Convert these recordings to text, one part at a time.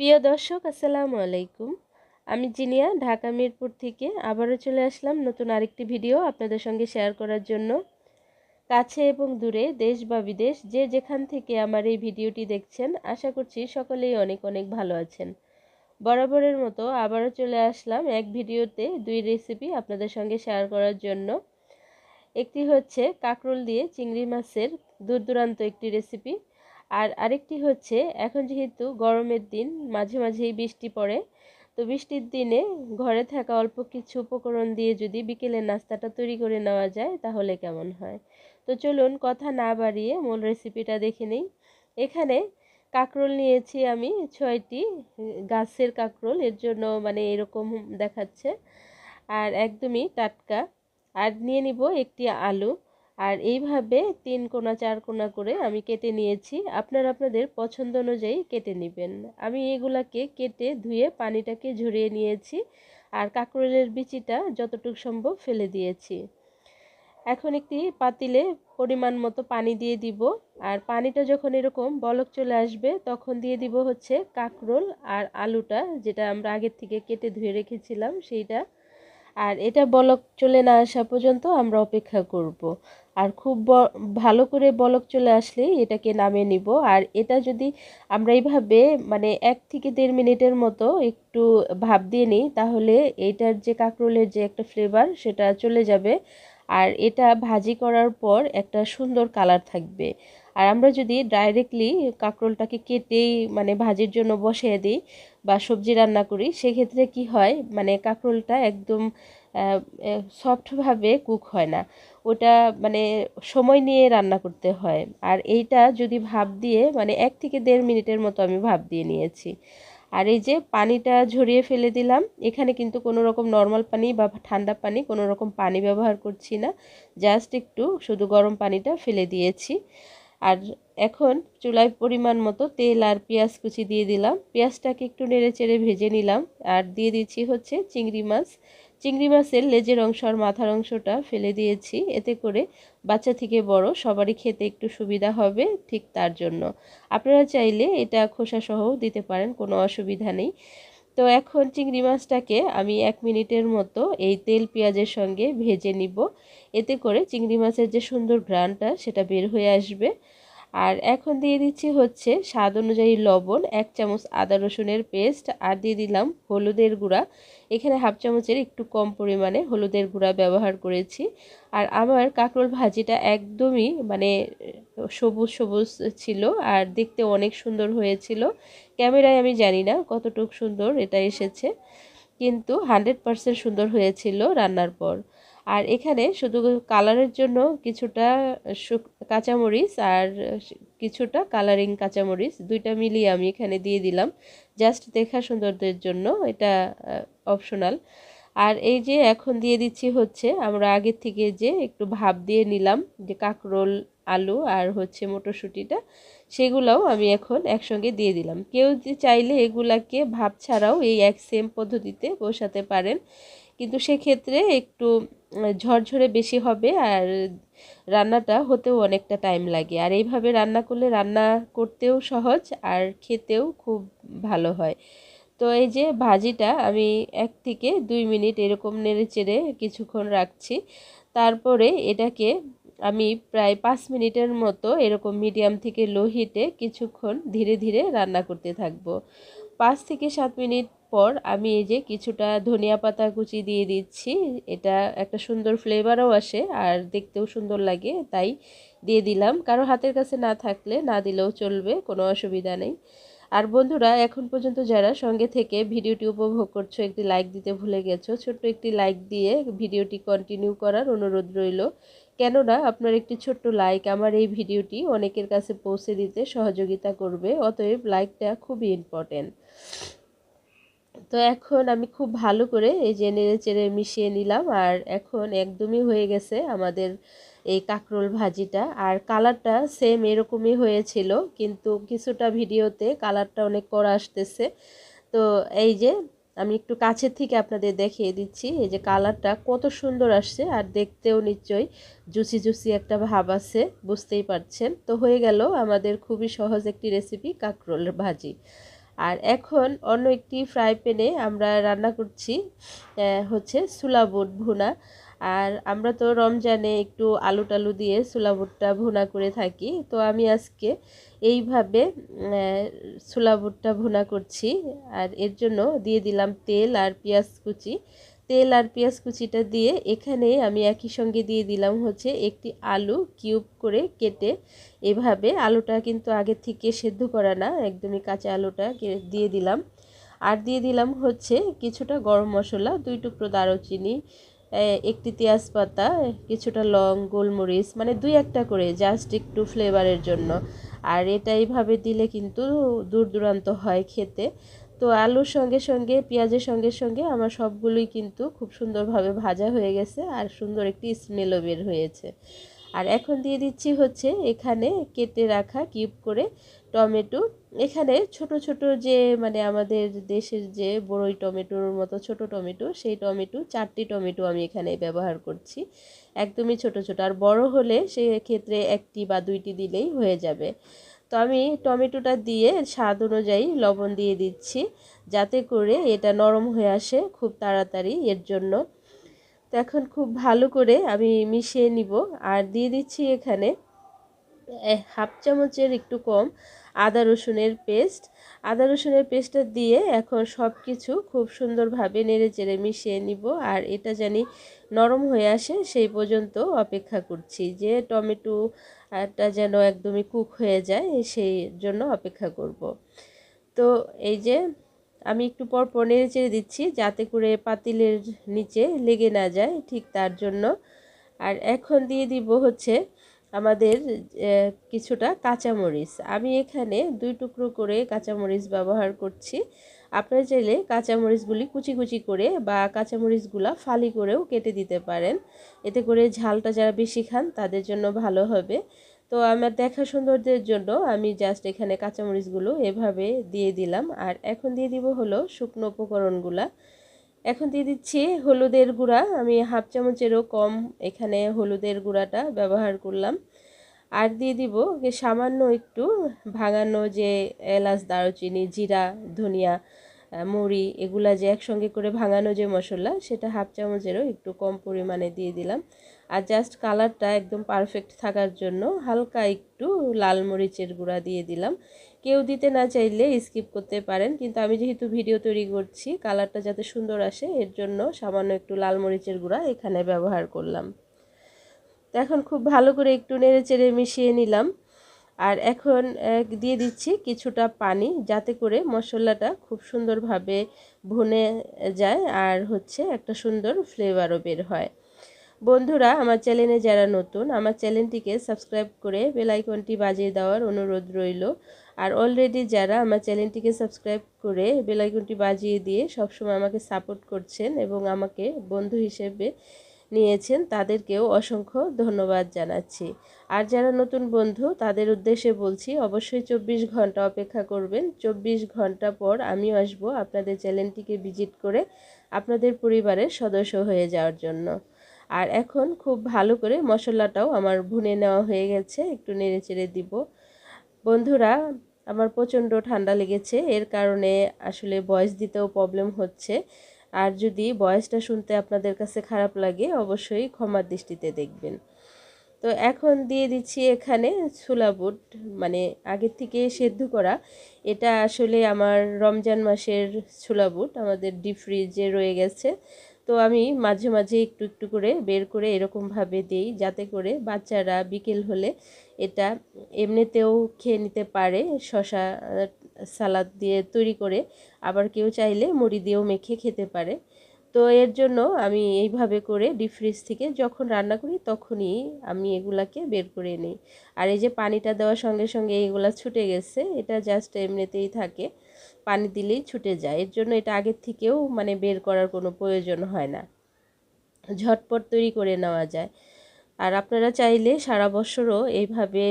প্রিয় দর্শক, আসসালামু আলাইকুম। আমি জিনিয়া, ঢাকা মিরপুর থেকে আবারও চলে আসলাম নতুন আরেকটি ভিডিও আপনাদের সঙ্গে শেয়ার করার জন্য। কাছে এবং দূরে, দেশ বা বিদেশ, যে যেখান থেকে আমার এই ভিডিওটি দেখছেন, আশা করছি সকলেই অনেক অনেক ভালো আছেন। বরাবরের মতো আবারও চলে আসলাম এক ভিডিওতে দুই রেসিপি আপনাদের সঙ্গে শেয়ার করার জন্য। একটি হচ্ছে কাঁকরোল দিয়ে চিংড়ি মাছের দূর দূরান্ত একটি রেসিপি আর আরেকটি হচ্ছে, এখন যেহেতু গরমের দিন, মাঝে মাঝেই বৃষ্টি পড়ে, তো বৃষ্টির দিনে ঘরে থাকা অল্প কিছু উপকরণ দিয়ে যদি বিকেলের নাস্তাটা তৈরি করে নেওয়া যায়, তাহলে কেমন হয়? তো চলুন কথা না বাড়িয়ে মূল রেসিপিটা দেখে নিই। এখানে কাঁকরোল নিয়েছি আমি, ছয়টি, গাছের কাঁকরোল, এর জন্য মানে এরকম দেখাচ্ছে, আর একদমই টাটকা। আর নিয়ে নিব একটি আলু আর এইভাবে তিন কোনা, চার কোনা করে আমি কেটে নিয়েছি। আপনারা আপনাদের পছন্দ অনুযায়ী কেটে নেবেন। আমি এগুলাকে কেটে ধুয়ে পানিটাকে ঝরিয়ে নিয়েছি আর কাঁকরোলের বিচিটা যতটুকু সম্ভব ফেলে দিয়েছি। এখন একটি পাতিলে পরিমাণ মতো পানি দিয়ে দিব আর পানিটা যখন এরকম বলক চলে আসবে তখন দিয়ে দিব হচ্ছে কাঁকরোল আর আলুটা যেটা আমরা আগের থেকে কেটে ধুয়ে রেখেছিলাম সেইটা আর এটা বলক চলে না আসা পর্যন্ত আমরা অপেক্ষা করব। আর খুব ভালো করে বলক চলে আসলে এটাকে নামিয়ে নিব। আর এটা যদি আমরা এইভাবে মানে এক থেকে দেড় মিনিটের মতো একটু ভাপ দিয়ে নিই, তাহলে এইটার যে কাঁকরোলের যে একটা ফ্লেভার সেটা চলে যাবে। আর এটা ভাজি করার পর একটা সুন্দর কালার থাকবে। আর আমরা যদি ডাইরেক্টলি কাঁকরোলটাকে কেটেই মানে ভাজির জন্য বসিয়ে দিই বা সবজি রান্না করি, সেক্ষেত্রে কি হয়? মানে কাঁকরোলটা একদম সফটভাবে কুক হয় না। ওটা মানে সময় নিয়ে রান্না করতে হয়। আর এইটা যদি ভাপ দিয়ে মানে এক থেকে দেড় মিনিটের মতো আমি ভাপ দিয়ে নিয়েছি। আর এই যে পানিটা ঝরিয়ে ফেলে দিলাম, এখানে কিন্তু কোনো রকম নর্মাল পানি বা ঠান্ডা পানি, কোনো রকম পানি ব্যবহার করছি না। জাস্ট একটু শুধু গরম পানিটা ফেলে দিয়েছি। আর এখন চুলায় পরিমাণ মতো তেল আর পেঁয়াজ কুচি দিয়ে দিলাম। পেঁয়াজটাকে একটু নেড়ে চেড়ে ভেজে নিলাম। আর দিয়ে দিচ্ছি হচ্ছে চিংড়ি মাছ। চিংড়ি মাছের লেজের অংশ আর মাথার অংশটা ফেলে দিয়েছি। এতে করে বাচ্চা থেকে বড় সবারই খেতে একটু সুবিধা হবে ঠিক তার জন্য। আপনারা চাইলে এটা খোসা সহও দিতে পারেন, কোনো অসুবিধা নেই। তো এখন চিংড়ি মাছটাকে আমি এক মিনিটের মতো এই তেল পেঁয়াজের সঙ্গে ভেজে নিব। এতে করে চিংড়ি মাছের যে সুন্দর ঘ্রাণটা, সেটা বের হয়ে আসবে। আর এখন দিয়ে দিচ্ছি হচ্ছে স্বাদ অনুযায়ী লবণ, এক চামচ আদা রসুনের পেস্ট আর দিয়ে দিলাম হলুদের গুঁড়া। এখানে হাফ চামচের একটু কম পরিমাণে হলুদের গুঁড়া ব্যবহার করেছি। আর আমার কাঁকরোল ভাজিটা একদমই মানে সবুজ সবুজ ছিল আর দেখতে অনেক সুন্দর হয়েছিল। ক্যামেরায় আমি জানি না কতটুক সুন্দর এটা এসেছে, কিন্তু হান্ড্রেড পারসেন্ট সুন্দর হয়েছিল রান্নার পর। আর এখানে শুধু কালারের জন্য কিছুটা কাঁচামরিচ আর কিছুটা কালারিং কাঁচামরিচ, দুইটা মিলিয়ে আমি এখানে দিয়ে দিলাম। জাস্ট দেখা সৌন্দর্যের জন্য এটা অপশনাল আর এই যে এখন দিয়ে দিচ্ছি হচ্ছে, আমরা আগের থেকে যে একটু ভাব দিয়ে নিলাম, যে কাঁকরোল, আলু আর হচ্ছে মটরশুঁটিটা, সেগুলাও আমি এখন একসঙ্গে দিয়ে দিলাম। কেউ চাইলে এগুলাকে ভাব ছাড়াও এই এক সেম পদ্ধতিতে বসাতে পারেন। কিন্তু সেক্ষেত্রে একটু ঝরঝরে বেশি হবে আর রান্নাটা হতেও অনেকটা টাইম লাগে। আর এইভাবে রান্না করলে রান্না করতেও সহজ আর খেতেও খুব ভালো হয়। তো এই যে ভাজিটা আমি এক থেকে দুই মিনিট এরকম নেড়ে চেড়ে কিছুক্ষণ রাখছি। তারপরে এটাকে আমি প্রায় পাঁচ মিনিটের মতো এরকম মিডিয়াম থেকে লো হিটে কিছুক্ষণ ধীরে ধীরে রান্না করতে থাকব। পাঁচ থেকে সাত মিনিট পর আমি এই যে কিছুটা ধনিয়া পাতা কুচি দিয়ে দিচ্ছি, এটা একটা সুন্দর ফ্লেভারও আসে আর দেখতেও সুন্দর লাগে, তাই দিয়ে দিলাম। কারও হাতের কাছে না থাকলে না দিলেও চলবে, কোনো অসুবিধা নেই। আর বন্ধুরা, এখন পর্যন্ত যারা সঙ্গে থেকে ভিডিওটি উপভোগ করছ, একটি লাইক দিতে ভুলে গেছো, ছোট্ট একটি লাইক দিয়ে ভিডিওটি কন্টিনিউ করার অনুরোধ রইল। কেননা আপনার একটি ছোট্ট লাইক আমার এই ভিডিওটি অনেকের কাছে পৌঁছে দিতে সহযোগিতা করবে, অতএব লাইকটা খুবই ইম্পর্টেন্ট তো এখন আমি খুব ভালো করে এই যে নেড়ে চেড়ে মিশিয়ে নিলাম, আর এখন একদমই হয়ে গেছে আমাদের এই কাঁকরোল ভাজিটা। আর কালারটা সেম এরকমই হয়েছিল, কিন্তু কিছুটা ভিডিওতে কালারটা অনেক কড়া আসতেছে। তো এই যে আমি একটু কাছের থেকে আপনাদের দেখিয়ে দিচ্ছি, এই যে কালারটা কত সুন্দর আসছে আর দেখতেও নিশ্চয়ই জুসি জুসি একটা ভাব আছে, বুঝতেই পারছেন। তো হয়ে গেল আমাদের খুবই সহজ একটি রেসিপি কাঁকরোল ভাজি। আর এখন অন্য একটি ফ্রাই প্যানে আমরা রান্না করছি হচ্ছে সুলাবুট ভুনা। আর আমরা তো রমজানে একটু আলু টালু দিয়ে সুলাবুটটা ভুনা করে থাকি। তো আমি আজকে এইভাবে সুলাবুটটা ভুনা করছি। আর এর জন্য দিয়ে দিলাম তেল আর পেঁয়াজ কুচি। তেল আর পেঁয়াজ কুচিটা দিয়ে এখানে আমি একই সঙ্গে দিয়ে দিলাম হচ্ছে একটি আলু কিউব করে কেটে। এভাবে আলুটা কিন্তু আগে থেকে সেদ্ধ করা না, একদমই কাঁচা আলুটা দিয়ে দিলাম। আর দিয়ে দিলাম হচ্ছে কিছুটা গরম মশলা, দুই টুকরো দারুচিনি একটি তেজপাতা, কিছুটা লং, গোলমরিচ মানে দুই একটা করে জাস্ট একটু ফ্লেভারের জন্য। আর এটা এইভাবে দিলে কিন্তু দূর দূরান্ত হয় খেতে। তো আলুর সঙ্গে সঙ্গে, পেঁয়াজের সঙ্গে সঙ্গে আমার সবগুলোই কিন্তু খুব সুন্দরভাবে ভাজা হয়ে গেছে আর সুন্দর একটি স্মেলও বের হয়েছে। আর এখন দিয়ে দিচ্ছি হচ্ছে এখানে কেটে রাখা কিউব করে টমেটো। এখানে ছোট ছোট যে মানে আমাদের দেশের যে বড়ই টমেটোর মতো ছোট টমেটো, সেই টমেটো, চারটি টমেটো আমি এখানে ব্যবহার করছি। একদমই ছোট ছোট। আর বড় হলে সেক্ষেত্রে একটি বা দুইটি দিলেই হয়ে যাবে। তো আমি টমেটোটা দিয়ে স্বাদ অনুযায়ী লবণ দিয়ে দিচ্ছি, যাতে করে এটা নরম হয়ে আসে খুব তাড়াতাড়ি। এর জন্য তো এখন খুব ভালো করে আমি মিশিয়ে নিব। আর দিয়ে দিচ্ছি এখানে হাফ চামচের একটু কম আদা রসুনের পেস্ট। আদা রসুনের পেস্টটা দিয়ে এখন সব কিছু খুব সুন্দরভাবে নেড়ে চেড়ে মিশিয়ে নিব। আর এটা জানি নরম হয়ে আসে, সেই পর্যন্ত অপেক্ষা করছি যে টমেটোটা যেন একদমই কুক হয়ে যায়, সেই জন্য অপেক্ষা করব। তো এই যে আমি একটু পর পর নেড়ে চেড়ে দিচ্ছি যাতে করে পাতিলের নিচে লেগে না যায় ঠিক তার জন্য। আর এখন দিয়ে দিব হচ্ছে আমাদের কিছুটা কাঁচামরিচ। আমি এখানে দুই টুকরো করে কাঁচামরিচ ব্যবহার করছি। আপনারা চাইলে কাঁচামরিচগুলি কুচি কুচি করে বা কাঁচামরিচগুলা ফালি করেও কেটে দিতে পারেন। এতে করে ঝালটা যারা বেশি খান তাদের জন্য ভালো হবে। তো আমার দেখা সৌন্দর্যের জন্য আমি জাস্ট এখানে কাঁচামরিচগুলো এভাবে দিয়ে দিলাম। আর এখন দিয়ে দিব হলো শুকনো উপকরণগুলা। এখন দিয়ে দিচ্ছি হলুদের গুঁড়া। আমি হাফ চামচেরও কম এখানে হলুদের গুঁড়াটা ব্যবহার করলাম। আর দিয়ে দিব সামান্য একটু ভাঙানো যে এলাচ, দারুচিনি, জিরা, ধনিয়া মুড়ি, এগুলা যে একসঙ্গে করে ভাঙানো যে মশলা, সেটা হাফ চামচেরও একটু কম পরিমাণে দিয়ে দিলাম। আর জাস্ট কালারটা একদম পারফেক্ট থাকার জন্য হালকা একটু লাল মরিচের গুঁড়া দিয়ে দিলাম। কেউ দিতে না চাইলে স্কিপ করতে পারেন, কিন্তু আমি যেহেতু ভিডিও তৈরি করছি কালারটা যাতে সুন্দর আসে, এর জন্য সামান্য একটু লাল মরিচের গুঁড়া এখানে ব্যবহার করলাম। তো এখন খুব ভালো করে একটু নেড়ে চেড়ে মিশিয়ে নিলাম। আর এখন দিয়ে দিচ্ছি কিছুটা পানি যাতে করে মশলাটা খুব সুন্দরভাবে ভুনে যায় আর হচ্ছে একটা সুন্দর ফ্লেভারও বের হয়। বন্ধুরা, আমার চ্যানেলে যারা নতুন, আমার চ্যানেলটিকে সাবস্ক্রাইব করে বেলাইকনটি বাজিয়ে দেওয়ার অনুরোধ রইল। আর অলরেডি যারা আমার চ্যানেলটিকে সাবস্ক্রাইব করে বেলাইকনটি বাজিয়ে দিয়ে সবসময় আমাকে সাপোর্ট করছেন এবং আমাকে বন্ধু হিসেবে নিয়েছেন, তাদেরকেও অসংখ্য ধন্যবাদ জানাচ্ছি। আর যারা নতুন বন্ধু, তাদের উদ্দেশ্যে বলছি, অবশ্যই চব্বিশ ঘণ্টা অপেক্ষা করবেন। চব্বিশ ঘণ্টা পর আমিও আসব আপনাদের চ্যানেলটিকে ভিজিট করে আপনাদের পরিবারের সদস্য হয়ে যাওয়ার জন্য। আর এখন খুব ভালো করে মশলাটাও আমার ভুনে নেওয়া হয়ে গেছে, একটু নেড়ে চেড়ে দিব। বন্ধুরা, আমার প্রচণ্ড ঠান্ডা লেগেছে, এর কারণে আসলে বয়স দিতেও প্রবলেম হচ্ছে। আর যদি বয়সটা শুনতে আপনাদের কাছে খারাপ লাগে, অবশ্যই ক্ষমার দৃষ্টিতে দেখবেন। তো এখন দিয়ে দিচ্ছি এখানে ছোলা বুট মানে আগের থেকে সেদ্ধ করা। এটা আসলে আমার রমজান মাসের ছোলা বুট, আমাদের ডিপ ফ্রিজে রয়ে গেছে। তো আমি মাঝে মাঝে একটু একটু করে বের করে এরকমভাবে দিই, যাতে করে বাচ্চারা বিকেল হলে এটা এমনিতেও খেয়ে নিতে পারে, শশা সালাদ দিয়ে তৈরি করে আবার কেউ চাইলে মুড়ি দিয়েও মেখে খেতে পারে। তো এর জন্য আমি এইভাবে করে ডিপ ফ্রিজ থেকে যখন রান্না করি তখনই আমি এগুলাকে বের করে নিই। আর এই যে পানিটা দেওয়ার সঙ্গে সঙ্গে এগুলা ছুটে গেছে, এটা জাস্ট এমনিতেই থাকে। পানি দিলেই ছুটে যায়। এর জন্য এটা আগের থেকেও মানে বের করার কোনো প্রয়োজন হয় না। ঝটপট তৈরি করে নেওয়া যায়। আর আপনারা চাইলে সারা বছরও এইভাবে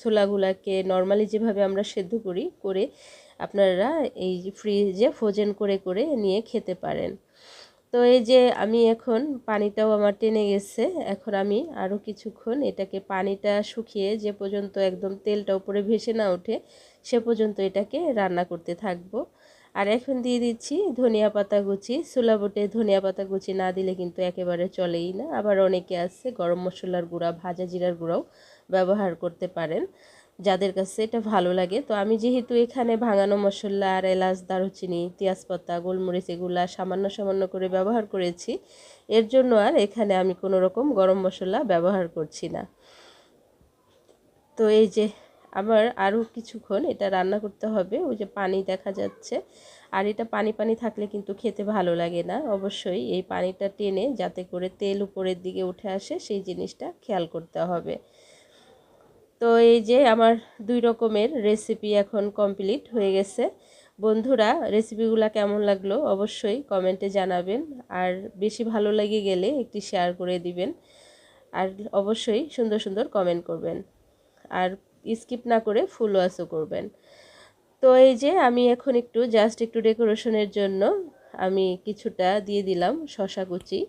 ছোলাগুলাকে নর্মালি যেভাবে আমরা সেদ্ধ করি, করে আপনারা এই ফ্রিজে ফ্রোজেন করে করে নিয়ে খেতে পারেন। তো এই যে আমি এখন পানিটাও আমার টেনে গেছে, এখন আমি আরও কিছুক্ষণ এটাকে পানিটা শুকিয়ে যে পর্যন্ত একদম তেলটা উপরে ভেসে না ওঠে, সে পর্যন্ত এটাকে রান্না করতে থাকব। আর এখন দিয়ে দিচ্ছি ধনিয়া পাতা কুচি। সুলাবটে ধনিয়া পাতা কুচি না দিলে কিন্তু একেবারে চলেই না। আবার অনেকে আছে গরম মশলার গুঁড়া, ভাজা জিরার গুঁড়াও ব্যবহার করতে পারেন। যাদের কাছে এটা ভালো লাগে। তো আমি যেহেতু এখানে ভাঙানো মশলা আর এলাচ, দারুচিনি, তেজপাতা, গোলমরিচ এগুলা সামান্য সামান্য করে ব্যবহার করেছি, এর জন্য আর এখানে আমি কোনো রকম গরম মশলা ব্যবহার করছি না। তো এই যে আবার আরও কিছুক্ষণ এটা রান্না করতে হবে। ওই যে পানি দেখা যাচ্ছে। আর এটা পানি পানি থাকলে কিন্তু খেতে ভালো লাগে না। অবশ্যই এই পানিটা টেনে যাতে করে তেল উপরের দিকে উঠে আসে, সেই জিনিসটা খেয়াল করতে হবে। তো এই যে আমার দুই রকমের রেসিপি এখন কমপ্লিট হয়ে গেছে। বন্ধুরা রেসিপিগুলো কেমন লাগল অবশ্যই কমেন্টে জানাবেন। আর বেশি ভালো লেগে গেলে একটি শেয়ার করে দিবেন। আর অবশ্যই সুন্দর সুন্দর কমেন্ট করবেন। আর স্কিপ না করে ফুল ওয়াশও করবেন। তো এই যে আমি এখন একটু জাস্ট একটু ডেকোরেশনের জন্য আমি কিছুটা দিয়ে দিলাম শশা কুচি।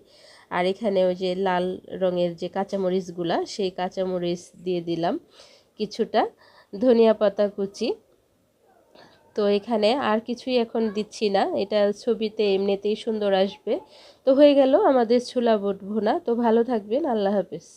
আর এখানে ওই যে লাল রঙের যে কাঁচামরিচগুলা, সেই কাঁচামরিচ দিয়ে দিলাম কিছুটা ধনিয়া পাতা কুচি। তো এখানে আর কিছুই এখন দিচ্ছি না, এটা ছবিতে এমনিতেই সুন্দর আসবে। তো হয়ে গেল আমাদের ছোলা ভুনা। তো ভালো থাকবেন, আল্লাহ হাফেজ।